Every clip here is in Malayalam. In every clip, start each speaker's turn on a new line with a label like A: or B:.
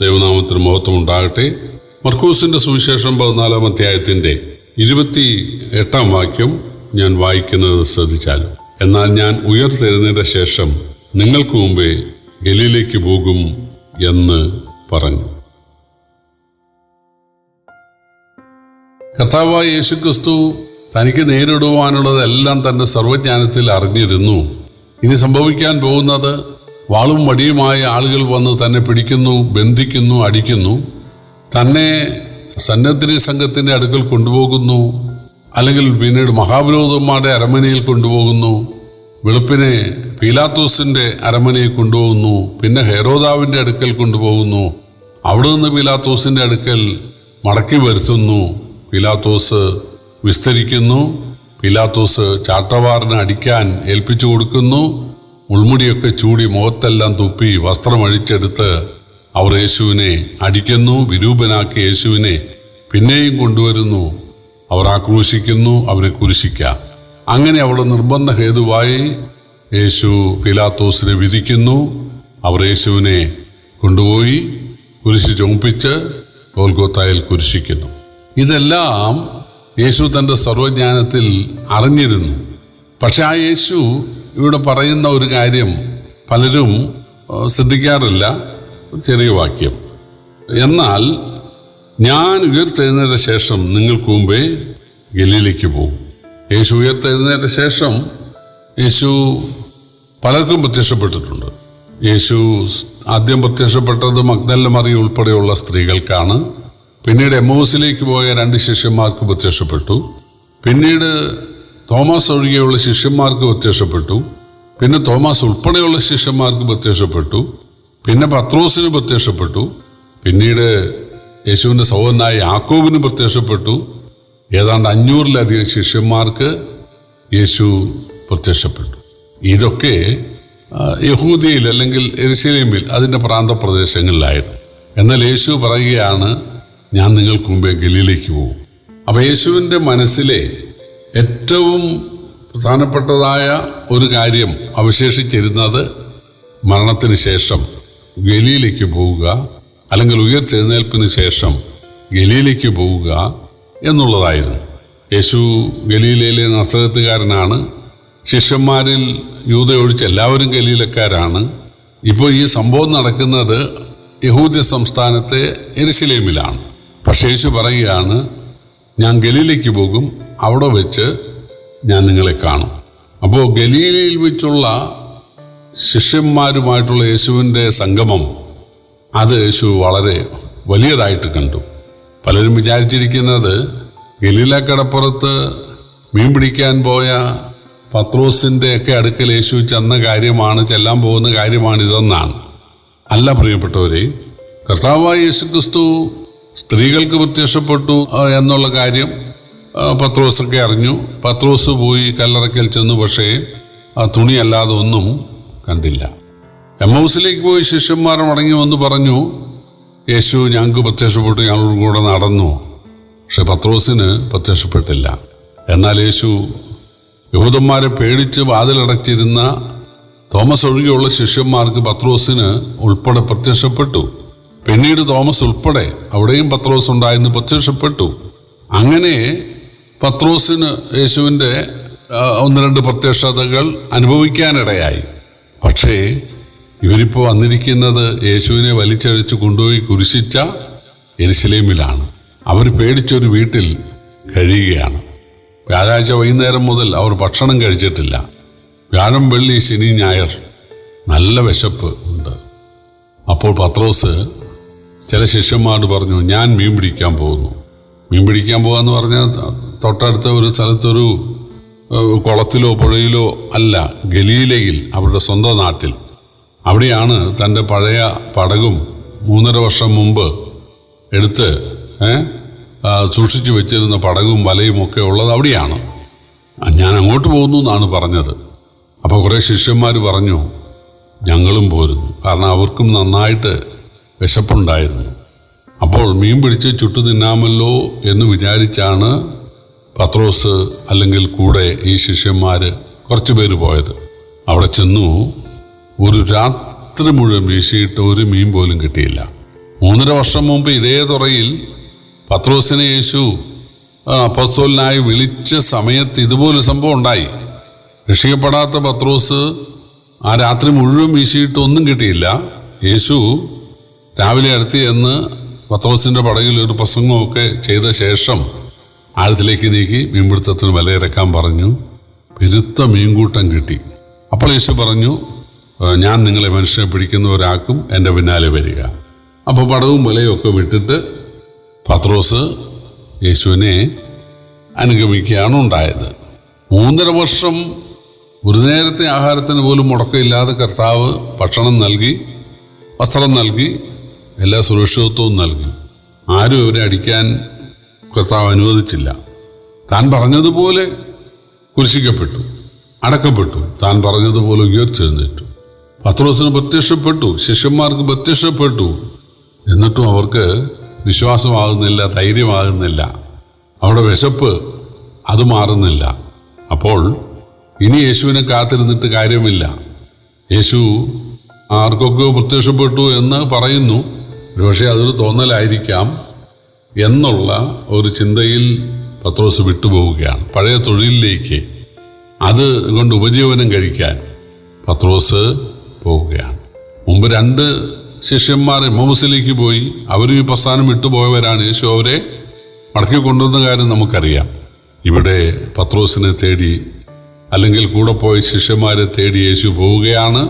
A: ദൈവനാമത്തിന് മഹത്വം ഉണ്ടാകട്ടെ. മർക്കൂസിന്റെ സുവിശേഷം പതിനാലാം അധ്യായത്തിന്റെ ഇരുപത്തി എട്ടാം വാക്യം ഞാൻ വായിക്കുന്നത് ശ്രദ്ധിച്ചാലും. എന്നാൽ ഞാൻ ഉയർത്തെഴുന്നേറ്റ ശേഷം നിങ്ങൾക്ക് മുമ്പേ ഗലിയിലേക്ക് പോകും എന്ന് പറഞ്ഞു. കർത്താവായ യേശുക്രിസ്തു തനിക്ക് നേരിടുവാനുള്ളതെല്ലാം തന്റെ സർവജ്ഞാനത്തിൽ അറിഞ്ഞിരുന്നു. ഇനി സംഭവിക്കാൻ പോകുന്നത് വാളും വടിയുമായ ആളുകൾ വന്ന് തന്നെ പിടിക്കുന്നു ബന്ധിക്കുന്നു അടിക്കുന്നു. തന്നെ സന്നദ്ധി സംഘത്തിന്റെ അടുക്കൽ കൊണ്ടുപോകുന്നു. അല്ലെങ്കിൽ പിന്നീട് മഹാവിരോധന്മാരുടെ അരമനയിൽ കൊണ്ടുപോകുന്നു. വെളുപ്പിനെ പീലാത്തോസിന്റെ അരമനയിൽ കൊണ്ടുപോകുന്നു. പിന്നെ ഹെറോദാവിന്റെ അടുക്കൽ കൊണ്ടുപോകുന്നു. അവിടെ നിന്ന് പീലാത്തോസിന്റെ അടുക്കൽ മടക്കി വരുത്തുന്നു. പീലാത്തോസ് വിസ്തരിക്കുന്നു. പീലാത്തോസ് ചാട്ടവാറിന് അടിക്കാൻ ഏൽപ്പിച്ചു കൊടുക്കുന്നു. മുൾമുടിയൊക്കെ ചൂടി മുഖത്തെല്ലാം തുപ്പി വസ്ത്രം അഴിച്ചെടുത്ത് അവർ യേശുവിനെ അടിക്കുന്നു വിരൂപനാക്കി യേശുവിനെ പിന്നെയും കൊണ്ടുവരുന്നു. അവർ ആക്രോശിക്കുന്നു അവരെ കുരിശിക്കാം. അങ്ങനെ അവിടെ നിർബന്ധ ഹേതുവായി യേശു പിലാത്തോസിനെ വിധിക്കുന്നു. അവർ യേശുവിനെ കൊണ്ടുപോയി കുരിശി ചുമപ്പിച്ച് കോൽക്കോത്തായിൽ കുരിശിക്കുന്നു. ഇതെല്ലാം യേശു തന്റെ സർവജ്ഞാനത്തിൽ അറിഞ്ഞിരുന്നു. പക്ഷെ ആ യേശു ഇവിടെ പറയുന്ന ഒരു കാര്യം പലരും ശ്രദ്ധിക്കാറില്ല. ചെറിയ വാക്യം. എന്നാൽ ഞാൻ ഉയർത്തെഴുന്നേറ്റ ശേഷം നിങ്ങൾക്ക് മുമ്പേ ഗലീലേക്ക് പോകും. യേശു ഉയർത്തെഴുന്നേറ്റ ശേഷം യേശു പലർക്കും പ്രത്യക്ഷപ്പെട്ടിട്ടുണ്ട്. യേശു ആദ്യം പ്രത്യക്ഷപ്പെട്ടത് മഗ്നല്ല മറി ഉൾപ്പെടെയുള്ള സ്ത്രീകൾക്കാണ്. പിന്നീട് എമോസിലേക്ക് പോയ രണ്ട് ശിഷ്യന്മാർക്ക് പ്രത്യക്ഷപ്പെട്ടു. പിന്നീട് തോമസ് ഒഴികെയുള്ള ശിഷ്യന്മാർക്ക് പ്രത്യക്ഷപ്പെട്ടു. പിന്നെ തോമസ് ഉൾപ്പെടെയുള്ള ശിഷ്യന്മാർക്ക് പ്രത്യക്ഷപ്പെട്ടു. പിന്നെ പത്രോസിന് പ്രത്യക്ഷപ്പെട്ടു. പിന്നീട് യേശുവിന്റെ സഹോദരനായ യാക്കോബിന് പ്രത്യക്ഷപ്പെട്ടു. ഏതാണ്ട് അഞ്ഞൂറിലധികം ശിഷ്യന്മാർക്ക് യേശു പ്രത്യക്ഷപ്പെട്ടു. ഇതൊക്കെ യഹൂദിയിൽ അല്ലെങ്കിൽ എരിശലീമിൽ അതിന്റെ പ്രാന്തപ്രദേശങ്ങളിലായിരുന്നു എന്നാൽ യേശു പറയുകയാണ് ഞാൻ നിങ്ങൾക്ക് മുമ്പേ ഗലിയിലേക്ക് പോകും. അപ്പോൾ യേശുവിന്റെ മനസ്സിലെ ഏറ്റവും പ്രധാനപ്പെട്ടതായ ഒരു കാര്യം അവശേഷിച്ചിരുന്നത് മരണത്തിന് ശേഷം ഗലിയിലേക്ക് പോവുക അല്ലെങ്കിൽ ഉയർച്ചെഴുന്നേൽപ്പിന് ശേഷം ഗലിയിലേക്ക് പോവുക എന്നുള്ളതായിരുന്നു. യേശു ഗലീലയിലെ നസ്തകത്തുകാരനാണ് ശിഷ്യന്മാരിൽ യൂത ഒഴിച്ച് എല്ലാവരും ഗലീലക്കാരാണ്. ഇപ്പോൾ ഈ സംഭവം നടക്കുന്നത് യഹൂദ്യ സംസ്ഥാനത്തെ എരിശിലേമിലാണ്. പക്ഷേ യേശു പറയുകയാണ് ഞാൻ ഗലീലയ്ക്ക് പോകും അവിടെ വെച്ച് ഞാൻ നിങ്ങളെ കാണും. അപ്പോൾ ഗലീലയിൽ വെച്ചുള്ള ശിഷ്യന്മാരുമായിട്ടുള്ള യേശുവിന്റെ സംഗമം അത് യേശു വളരെ വലിയതായിട്ട് കണ്ടു. പലരും വിചാരിച്ചിരിക്കുന്നത് ഗലീല കടപ്പുറത്ത് മീൻ പിടിക്കാൻ പോയ പത്രോസിന്റെ ഒക്കെ അടുക്കൽ യേശു ചെന്ന കാര്യമാണ് ചെല്ലാൻ പോകുന്ന കാര്യമാണ് ഇതെന്നാണ്. അല്ല പ്രിയപ്പെട്ടവരെ കർത്താവായ യേശുക്രിസ്തു സ്ത്രീകൾക്ക് പ്രത്യക്ഷപ്പെട്ടു എന്നുള്ള കാര്യം പത്രോസൊക്കെ അറിഞ്ഞു. പത്രോസ് പോയി കല്ലറയ്ക്കൽ ചെന്നു പക്ഷേ ആ തുണിയല്ലാതെ ഒന്നും കണ്ടില്ല. എം ഹൗസിലേക്ക് പോയി ശിഷ്യന്മാർ മടങ്ങി വന്ന് പറഞ്ഞു യേശു ഞങ്ങൾക്ക് പ്രത്യക്ഷപ്പെട്ടു ഞങ്ങളോട് കൂടെ നടന്നു. പക്ഷെ പത്രോസിന് പ്രത്യക്ഷപ്പെട്ടില്ല. എന്നാൽ യേശു യഹൂദന്മാരെ പേടിച്ച് വാതിലടച്ചിരുന്ന തോമസ് ഒഴികെയുള്ള ശിഷ്യന്മാർക്ക് പത്രോസിന് ഉൾപ്പെടെ പ്രത്യക്ഷപ്പെട്ടു. പിന്നീട് തോമസ് ഉൾപ്പെടെ അവിടെയും പത്രോസ് ഉണ്ടായിരുന്നു പ്രത്യക്ഷപ്പെട്ടു. അങ്ങനെ പത്രോസിന് യേശുവിന്റെ ഒന്ന് രണ്ട് പ്രത്യക്ഷതകൾ അനുഭവിക്കാനിടയായി. പക്ഷേ ഇവരിപ്പോൾ വന്നിരിക്കുന്നത് യേശുവിനെ വലിച്ചഴിച്ച് കൊണ്ടുപോയി കുരിശിച്ച എരിശിലേമിലാണ് അവർ പേടിച്ചൊരു വീട്ടിൽ കഴിയുകയാണ്. വ്യാഴാഴ്ച വൈകുന്നേരം മുതൽ അവർ ഭക്ഷണം കഴിച്ചിട്ടില്ല. വ്യാഴം വെള്ളി ശനി ഞായർ നല്ല വിശപ്പ് ഉണ്ട്. അപ്പോൾ പത്രോസ് ചില ശിഷ്യന്മാരോട് പറഞ്ഞു ഞാൻ മീൻ പിടിക്കാൻ പോകുന്നു. മീൻ പിടിക്കാൻ പോകാന്ന് പറഞ്ഞാൽ തൊട്ടടുത്ത ഒരു സ്ഥലത്തൊരു കുളത്തിലോ പുഴയിലോ അല്ല ഗലീലയിൽ അവരുടെ സ്വന്തം നാട്ടിൽ. അവിടെയാണ് തന്റെ പഴയ പടകും മൂന്നര വർഷം മുമ്പ് എടുത്ത് സൂക്ഷിച്ചു വെച്ചിരുന്ന പടകും വലയും ഒക്കെ ഉള്ളത് അവിടെയാണ്. ഞാൻ അങ്ങോട്ട് പോകുന്നു എന്നാണ് പറഞ്ഞത്. അപ്പോൾ കുറേ ശിഷ്യന്മാർ പറഞ്ഞു ഞങ്ങളും പോരുന്നു. കാരണം അവർക്കും നന്നായിട്ട് വിശപ്പുണ്ടായിരുന്നു. അപ്പോൾ മീൻ പിടിച്ച് ചുട്ടു തിന്നാമല്ലോ എന്ന് വിചാരിച്ചാണ് പത്രോസ് അല്ലെങ്കിൽ കൂടെ ഈ ശിഷ്യന്മാർ കുറച്ച് പേര് പോയത്. അവിടെ ചെന്നു ഒരു രാത്രി മുഴുവൻ വീശിയിട്ട് ഒരു മീൻ പോലും കിട്ടിയില്ല. മൂന്നര വർഷം മുമ്പ് ഇതേ തുറയിൽ പത്രോസിനെ യേശു അപ്പസ്തോലിനായി വിളിച്ച സമയത്ത് ഇതുപോലൊരു സംഭവം ഉണ്ടായി. രക്ഷിക്കപ്പെടാത്ത പത്രോസ് ആ രാത്രി മുഴുവൻ വീശിയിട്ട് ഒന്നും കിട്ടിയില്ല. യേശു രാവിലെ അടുത്ത് എന്ന് പത്രോസിന്റെ പടകിൽ ഒരു പ്രസംഗമൊക്കെ ചെയ്ത ശേഷം ആഴത്തിലേക്ക് നീക്കി മീൻപിടുത്തത്തിന് വലയിറക്കാൻ പറഞ്ഞു. പെരുത്ത മീൻകൂട്ടം കിട്ടി. അപ്പോൾ യേശു പറഞ്ഞു ഞാൻ നിങ്ങളെ മനുഷ്യനെ പിടിക്കുന്നവരാക്കും എന്റെ പിന്നാലെ വരിക. അപ്പോൾ പടവും വലയൊക്കെ വിട്ടിട്ട് പത്രോസ് യേശുവിനെ അനുഗമിക്കുകയാണ് ഉണ്ടായത്. മൂന്നര വർഷം ഒരു നേരത്തെ ആഹാരത്തിന് പോലും മുടക്കമില്ലാതെ കർത്താവ് ഭക്ഷണം നൽകി വസ്ത്രം നൽകി എല്ലാ സുരക്ഷിതത്വവും നൽകി. ആരും ഇവരെ അടിക്കാൻ കർത്താവ് അനുവദിച്ചില്ല. താൻ പറഞ്ഞതുപോലെ കുരിശിക്കപ്പെട്ടു അടക്കപ്പെട്ടു. താൻ പറഞ്ഞതുപോലെ ഉയർച്ചെഴുന്നേറ്റു പത്രോസിന് പ്രത്യക്ഷപ്പെട്ടു ശിഷ്യന്മാർക്ക് പ്രത്യക്ഷപ്പെട്ടു. എന്നിട്ടും അവർക്ക് വിശ്വാസമാകുന്നില്ല ധൈര്യമാകുന്നില്ല. അവിടെ വിശപ്പ് അത് മാറുന്നില്ല. അപ്പോൾ ഇനി യേശുവിനെ കാത്തിരുന്നിട്ട് കാര്യമില്ല. യേശു ആർക്കൊക്കെയോ പ്രത്യക്ഷപ്പെട്ടു എന്ന് പറയുന്നു. ഒരുപക്ഷെ അതൊരു തോന്നലായിരിക്കാം. എന്നുള്ള ഒരു ചിന്തയിൽ പത്രോസ് വിട്ടുപോവുകയാണ്. പഴയ തൊഴിലിലേക്ക് അത് കൊണ്ട് ഉപജീവനം കഴിക്കാൻ പത്രോസ് പോവുകയാണ്. മുമ്പ് രണ്ട് ശിഷ്യന്മാർ മൗസിലേക്ക് പോയി അവരും ഈ പ്രസ്ഥാനം വിട്ടുപോയവരാണ് യേശു. അവരെ മടക്കി കൊണ്ടുവന്ന കാര്യം നമുക്കറിയാം. ഇവിടെ പത്രോസിനെ തേടി അല്ലെങ്കിൽ കൂടെ പോയ ശിഷ്യന്മാരെ തേടി യേശു പോവുകയാണ്.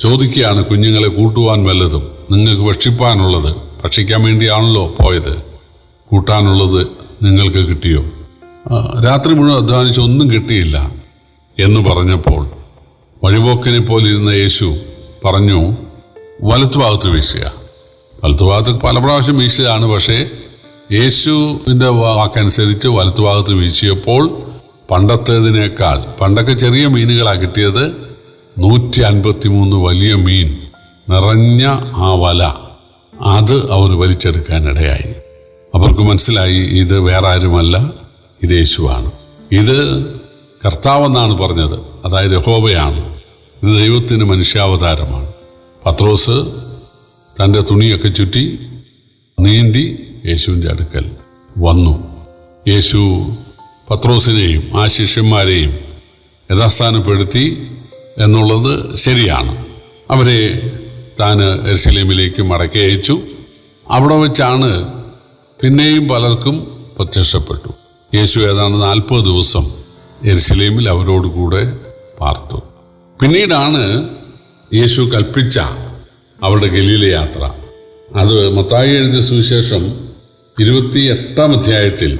A: ചോദിക്കുകയാണ് കുഞ്ഞുങ്ങളെ കൂട്ടുവാൻ വല്ലതും നിങ്ങൾക്ക് ഭക്ഷിപ്പാനുള്ളത്? ഭക്ഷിക്കാൻ വേണ്ടിയാണല്ലോ പോയത്. കൂട്ടാനുള്ളത് നിങ്ങൾക്ക് കിട്ടിയോ? രാത്രി മുഴുവൻ അധ്വാനിച്ച് ഒന്നും കിട്ടിയില്ല എന്ന് പറഞ്ഞപ്പോൾ വഴിപോക്കിനെ പോലെ ഇരുന്ന യേശു പറഞ്ഞു വലത്തുഭാഗത്ത് വീശുക. വലത്തുഭാഗത്ത് പല പ്രാവശ്യം വീശുകയാണ് പക്ഷേ യേശുവിന്റെ വാക്കനുസരിച്ച് വലത്തുഭാഗത്ത് വീശിയപ്പോൾ പണ്ടത്തേതിനേക്കാൾ പണ്ടൊക്കെ ചെറിയ മീനുകളാണ് കിട്ടിയത് നൂറ്റി അൻപത്തി മൂന്ന് വലിയ മീൻ നിറഞ്ഞ ആ വല അത് അവർ വലിച്ചെടുക്കാനിടയായി. അവർക്ക് മനസ്സിലായി ഇത് വേറെ ആരുമല്ല ഇത് യേശുവാണ്. ഇത് കർത്താവെന്നാണ് പറഞ്ഞത് അതായത് യഹോബയാണ് ഇത് ദൈവത്തിന് മനുഷ്യാവതാരമാണ്. പത്രോസ് തന്റെ തുണിയൊക്കെ ചുറ്റി നീന്തി യേശുവിന്റെ അടുക്കൽ വന്നു. യേശു പത്രോസിനെയും ആ ശിഷ്യന്മാരെയും യഥാസ്ഥാനപ്പെടുത്തി എന്നുള്ളത് ശരിയാണ്. അവരെ താൻ എർശിലേമിലേക്ക് മടക്കി അയച്ചു. അവിടെ വെച്ചാണ് പിന്നെയും പലർക്കും പ്രത്യക്ഷപ്പെട്ടു. യേശു ഏതാണ്ട് നാൽപ്പത് ദിവസം എരുസലേമിൽ അവരോട് കൂടെ പാർത്തു. പിന്നീടാണ് യേശു കൽപ്പിച്ച അവരുടെ ഗലീല യാത്ര. അത് മത്തായി എഴുതിയ സുവിശേഷം ഇരുപത്തി എട്ടാം അധ്യായത്തിൽ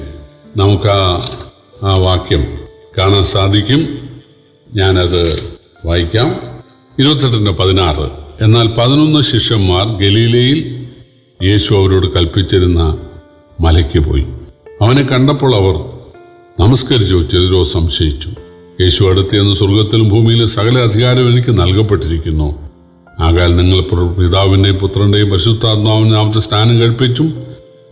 A: നമുക്ക് ആ ആ വാക്യം കാണാൻ സാധിക്കും. ഞാനത് വായിക്കാം. ഇരുപത്തെട്ടിന്റെ പതിനാറ്. എന്നാൽ പതിനൊന്ന് ശിഷ്യന്മാർ ഗലീലയിൽ യേശു അവരോട് കൽപ്പിച്ചിരുന്ന മലയ്ക്ക് പോയി. അവനെ കണ്ടപ്പോൾ അവർ നമസ്കരിച്ചു ചിലരോ സംശയിച്ചു. യേശു അടുത്തെന്ന് സ്വർഗത്തിലും ഭൂമിയിലും സകല അധികാരം എനിക്ക് നൽകപ്പെട്ടിരിക്കുന്നു. ആകാൽ നിങ്ങൾ പിതാവിന്റെയും പുത്രന്റെയും പരിശുദ്ധാത്മാവിനെ നാമത്തെ സ്നാനം കഴിപ്പിച്ചും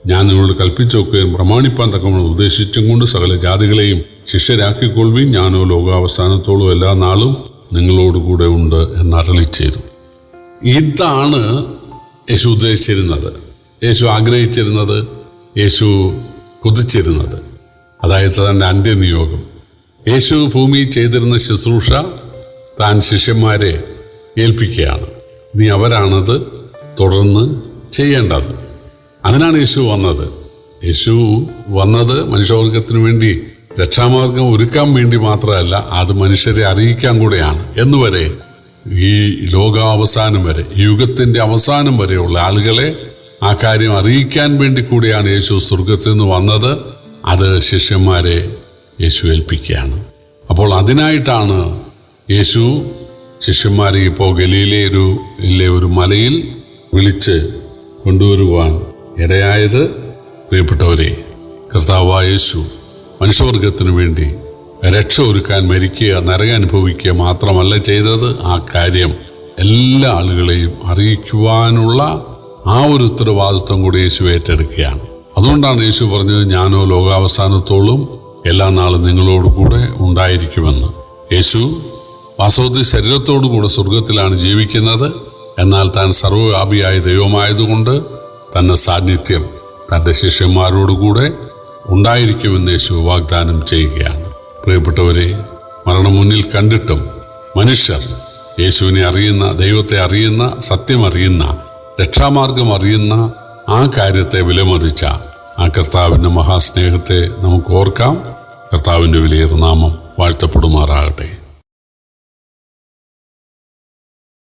A: ഞാൻ നിങ്ങളോട് കൽപ്പിച്ചൊക്കെയും പ്രമാണിപ്പാൻ തക്കവണ്ണം ഉപദേശിച്ചും കൊണ്ട് സകല ജാതികളെയും ശിഷ്യരാക്കിക്കൊള്ളുകയും ഞാനോ ലോകാവസാനത്തോളം എല്ലാ നാളും നിങ്ങളോടുകൂടെ ഉണ്ട് എന്നരളി ചെയ്തു ഇതാണ് യേശു ഉദ്ദേശിച്ചിരുന്നത്. യേശു ആഗ്രഹിച്ചിരുന്നത് യേശു കുതിച്ചിരുന്നത്. അതായത് തന്റെ അന്ത്യനിയോഗം. യേശു ഭൂമിയിൽ ചെയ്തിരുന്ന ശുശ്രൂഷ താൻ ശിഷ്യന്മാരെ ഏൽപ്പിക്കുകയാണ്. ഇനി അവരാണത് തുടർന്ന് ചെയ്യേണ്ടത്. അതിനാണ് യേശു വന്നത്. യേശു വന്നത് മനുഷ്യവർഗത്തിന് വേണ്ടി രക്ഷാമാർഗം ഒരുക്കാൻ വേണ്ടി മാത്രമല്ല അത് മനുഷ്യരെ അറിയിക്കാൻ കൂടെയാണ്. എന്നുവരെ ഈ ലോകാവസാനം വരെ യുഗത്തിന്റെ അവസാനം വരെയുള്ള ആളുകളെ ആ കാര്യം അറിയിക്കാൻ വേണ്ടി കൂടിയാണ് യേശു സ്വർഗത്തിൽ നിന്ന് വന്നത്. അത് ശിഷ്യന്മാരെ യേശു ഏൽപ്പിക്കുകയാണ്. അപ്പോൾ അതിനായിട്ടാണ് യേശു ശിഷ്യന്മാരെ ഇപ്പോൾ ഗലീലെ ഒരു ഇല്ലേ ഒരു മലയിൽ വിളിച്ച് കൊണ്ടുവരുവാൻ ഇടയായത് പ്രിയപ്പെട്ടവരെ കർത്താവായ യേശു മനുഷ്യവർഗത്തിനു വേണ്ടി രക്ഷ ഒരുക്കാൻ മരിക്കുക നരകം അനുഭവിക്കുക മാത്രമല്ല ചെയ്തത് ആ കാര്യം. എല്ലാ ആളുകളെയും അറിയിക്കുവാനുള്ള ആ ഒരു ഉത്തരവാദിത്വം കൂടി യേശു ഏറ്റെടുക്കുകയാണ്. അതുകൊണ്ടാണ് യേശു പറഞ്ഞത് ഞാനോ ലോകാവസാനത്തോളം എല്ലാ നാളും നിങ്ങളോട് കൂടെ ഉണ്ടായിരിക്കുമെന്ന്. യേശു വാസ്തവത്തിൽ ശരീരത്തോടു കൂടെ സ്വർഗത്തിലാണ് ജീവിക്കുന്നത്. എന്നാൽ താൻ സർവവ്യാപിയായ ദൈവമായതുകൊണ്ട് തന്റെ സാന്നിധ്യം തന്റെ ശിഷ്യന്മാരോടുകൂടെ ഉണ്ടായിരിക്കുമെന്ന് യേശു വാഗ്ദാനം ചെയ്യുകയാണ്. പ്രിയപ്പെട്ടവരെ മരണം മുന്നിൽ കണ്ടിട്ടും മനുഷ്യർ യേശുവിനെ അറിയുന്ന ദൈവത്തെ അറിയുന്ന സത്യം അറിയുന്ന രക്ഷാമാർഗം അറിയുന്ന ആ കാര്യത്തെ വിലമതിച്ച ആ കർത്താവിന്റെ മഹാസ്നേഹത്തെ നമുക്ക് ഓർക്കാം. കർത്താവിന്റെ വിലയേറെ നാമം വാഴ്ത്തപ്പെടുമാറാകട്ടെ.